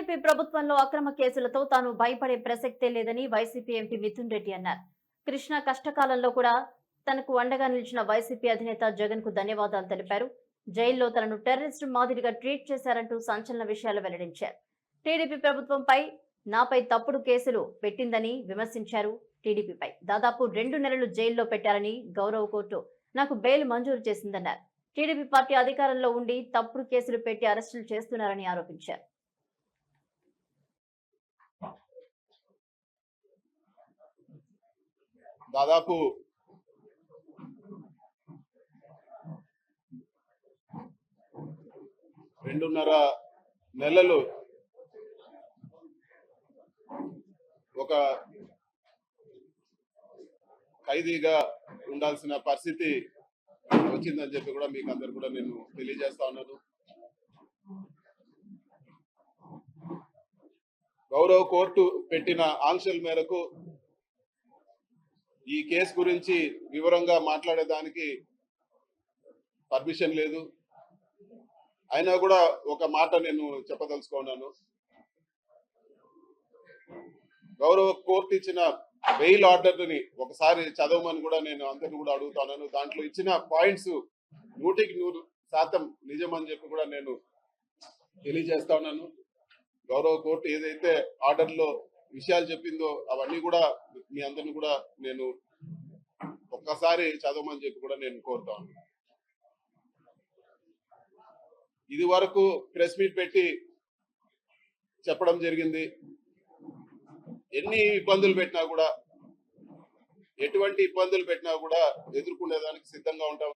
TDP ప్రభుత్వంలో అక్రమ కేసులతో తాను భయపడే ప్రసక్తే లేదని వైసీపీ ఎంపీ మిథున్ రెడ్డి అన్నారు. కృష్ణ కష్టకాలంలో కూడా తనకు అండగా నిలిచిన వైసీపీ అధినేత జగన్కు ధన్యవాదాలు తెలిపారు. జైల్లో తనను టెర్రరిస్ట్ మాదిరిగా ట్రీట్ చేశారంటూ సంచలన విషయాలు వెల్లడించారు. టీడీపీ ప్రభుత్వంపై నాపై తప్పుడు కేసులు పెట్టిందని విమర్శించారు టీడీపీపై. దాదాపు రెండు నెలలు జైల్లో పెట్టారని గౌరవ కోర్టు నాకు బెయిల్ మంజూరు చేసిందన్నారు. టీడీపీ పార్టీ అధికారంలో ఉండి తప్పుడు కేసులు పెట్టి అరెస్టులు చేస్తున్నారని ఆరోపించారు. దాదాపు రెండున్నర నెలలు ఒక ఖైదీగా ఉండాల్సిన పరిస్థితి వచ్చిందని చెప్పి కూడా మీకు అందరు కూడా నేను తెలియజేస్తా ఉన్నాను. గౌరవ కోర్టు పెట్టిన ఆంక్షల మేరకు ఈ కేసు గురించి వివరంగా మాట్లాడేదానికి పర్మిషన్ లేదు. అయినా కూడా ఒక మాట నేను చెప్పదలుచుకున్నాను. గౌరవ కోర్టు ఇచ్చిన బెయిల్ ఆర్డర్ని ఒకసారి చదవమని కూడా నేను అందరిని కూడా అడుగుతున్నాను దాంట్లో ఇచ్చిన పాయింట్స్ నూటికి నూరు శాతం నిజమని చెప్పి కూడా నేను తెలియజేస్తా ఉన్నాను గౌరవ కోర్టు ఏదైతే ఆర్డర్లో విషయాలు చెప్పిందో అవన్నీ కూడా మీ అందరిని కూడా నేను ఒక్కసారి చదవమని చెప్పి కూడా నేను కోరుతా ఉన్నాను ఇది వరకు ప్రెస్ మీట్ పెట్టి చెప్పడం జరిగింది. ఎన్ని ఇబ్బందులు పెట్టినా కూడా ఎటువంటి ఇబ్బందులు పెట్టినా కూడా ఎదుర్కొనేదానికి సిద్ధంగా ఉంటాం.